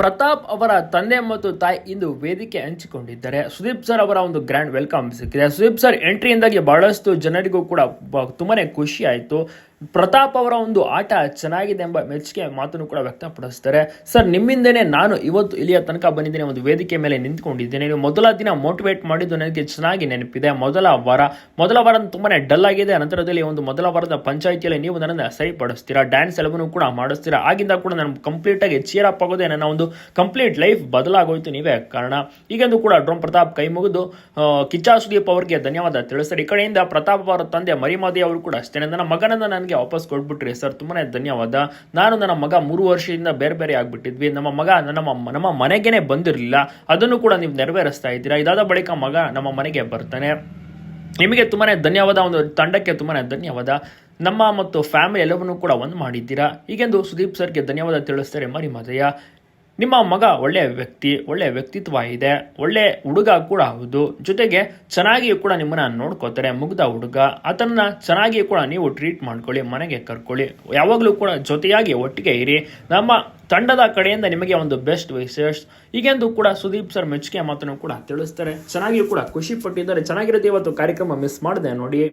ಪ್ರತಾಪ್ ಅವರ ತಂದೆ ಮತ್ತು ತಾಯಿ ಇಂದು ವೇದಿಕೆ ಹಂಚಿಕೊಂಡಿದ್ದಾರೆ. ಸುದೀಪ್ ಸರ್ ಅವರ ಒಂದು ಗ್ರ್ಯಾಂಡ್ ವೆಲ್ಕಮ್ ಸಿಕ್ಕಿದೆ. ಸುದೀಪ್ ಸರ್, ಎಂಟ್ರಿಯಿಂದಾಗಿ ಬಹಳಷ್ಟು ಜನರಿಗೂ ಕೂಡ ತುಂಬಾನೇ ಖುಷಿ ಆಯಿತು. ಪ್ರತಾಪ್ ಅವರ ಒಂದು ಆಟ ಚೆನ್ನಾಗಿದೆ ಎಂಬ ಮೆಚ್ಚುಗೆ ಮಾತನ್ನು ಕೂಡ ವ್ಯಕ್ತಪಡಿಸ್ತಾರೆ. ಸರ್, ನಿಮ್ಮಿಂದನೇ ನಾನು ಇವತ್ತು ಇಲ್ಲಿಯ ತನಕ ಬಂದಿದ್ದೇನೆ, ಒಂದು ವೇದಿಕೆ ಮೇಲೆ ನಿಂತ್ಕೊಂಡಿದ್ದೇನೆ. ನೀವು ಮೊದಲ ದಿನ ಮೋಟಿವೇಟ್ ಮಾಡಿದ್ದು ನನಗೆ ಚೆನ್ನಾಗಿ ನೆನಪಿದೆ. ಮೊದಲ ವಾರ ಮೊದಲ ವಾರ ತುಂಬಾನೇ ಡಲ್ ಆಗಿದೆ. ನಂತರದಲ್ಲಿ ಒಂದು ಮೊದಲ ವಾರದ ಪಂಚಾಯಿತಿಯಲ್ಲಿ ನೀವು ನನ್ನನ್ನು ಸರಿಪಡಿಸ್ತೀರಾ? ಡ್ಯಾನ್ಸ್ ಎಲ್ಲವನ್ನೂ ಕೂಡ ಮಾಡಿಸ್ತೀರಾ? ಆಗಿಂದ ಕೂಡ ನಾನು ಕಂಪ್ಲೀಟ್ ಆಗಿ ಚೀರ್ ಅಪ್ ಆಗೋದೇ ನನ್ನ ಒಂದು ಕಂಪ್ಲೀಟ್ ಲೈಫ್ ಬದಲಾಗೋಯ್ತು ನೀವೇ ಕಾರಣ. ಈಗೆಂದು ಕೂಡ ಡ್ರೋಮ್ ಪ್ರತಾಪ್ ಕೈ ಮುಗಿದು ಕಿಚ್ಚಾ ಸುದೀಪ್ ಅವರಿಗೆ ಧನ್ಯವಾದ ತಿಳಿಸ್ತಾರೆ. ಈ ಕಡೆಯಿಂದ ಪ್ರತಾಪ್ ಅವರ ತಂದೆ ಮರಿಮಾದಿ ಅವರು ಕೂಡ ಅಷ್ಟೇ. ನನ್ನ ಮಗನನ್ನ ನನಗೆ ವಾಪಸ್ ಕೊಟ್ಬಿಟ್ರಿ ಸರ್. ತುಂಬಾನೇ ಧನ್ಯವಾದ. ನಾನು ನನ್ನ ಮಗ ಮೂರು ವರ್ಷದಿಂದ ಬೇರೆ ಬೇರೆ ಆಗಿಬಿಟ್ಟಿದ್ವಿ. ನಮ್ಮ ಮಗ ನಮ್ಮ ನಮ್ಮ ಮನೆಗೇನೆ ಬಂದಿರಲಿಲ್ಲ. ಅದನ್ನು ಕೂಡ ನೀವು ನೆರವೇರಿಸ್ತಾ ಇದ್ದೀರಾ? ಇದಾದ ಬಳಿಕ ಮಗ ನಮ್ಮ ಮನೆಗೆ ಬರ್ತಾನೆ. ನಿಮಗೆ ತುಂಬಾನೇ ಧನ್ಯವಾದ. ಒಂದು ತಂಡಕ್ಕೆ ತುಂಬಾನೇ ಧನ್ಯವಾದ. ನಮ್ಮ ಮತ್ತು ಫ್ಯಾಮಿಲಿ ಎಲ್ಲವನ್ನೂ ಕೂಡ ಒಂದು ಮಾಡಿದ್ದೀರಾ? ಹೀಗೆಂದು ಸುದೀಪ್ ಸರ್ಗೆ ಧನ್ಯವಾದ ತಿಳಿಸ್ತಾರೆ ಮರಿಮದಯ್ಯ ನಿಮ್ಮ ಮಗ ಒಳ್ಳೆಯ ವ್ಯಕ್ತಿ ಒಳ್ಳೆಯ ವ್ಯಕ್ತಿತ್ವ ಇದೆ, ಒಳ್ಳೆ ಹುಡುಗ ಕೂಡ ಹೌದು. ಜೊತೆಗೆ ಚೆನ್ನಾಗಿಯೂ ಕೂಡ ನಿಮ್ಮನ್ನ ನೋಡ್ಕೋತಾರೆ ಮುಗ್ಧ ಹುಡುಗ. ಅದನ್ನ ಚೆನ್ನಾಗಿ ಕೂಡ ನೀವು ಟ್ರೀಟ್ ಮಾಡ್ಕೊಳ್ಳಿ, ಮನೆಗೆ ಕರ್ಕೊಳ್ಳಿ. ಯಾವಾಗಲೂ ಕೂಡ ಜೊತೆಯಾಗಿ ಒಟ್ಟಿಗೆ ಇರಿ. ನಮ್ಮ ತಂಡದ ಕಡೆಯಿಂದ ನಿಮಗೆ ಒಂದು ಬೆಸ್ಟ್ ವಿಶೇಷ್ ಈಗೆಂದು ಕೂಡ ಸುದೀಪ್ ಸರ್ ಮೆಚ್ಚುಗೆ ಮಾತನ್ನು ಕೂಡ ತಿಳಿಸ್ತಾರೆ. ಚೆನ್ನಾಗಿಯೂ ಕೂಡ ಖುಷಿ ಪಟ್ಟಿದ್ದಾರೆ. ಚೆನ್ನಾಗಿರುತ್ತೆ ಇವತ್ತು ಕಾರ್ಯಕ್ರಮ ಮಿಸ್ ಮಾಡಿದೆ ನೋಡಿ.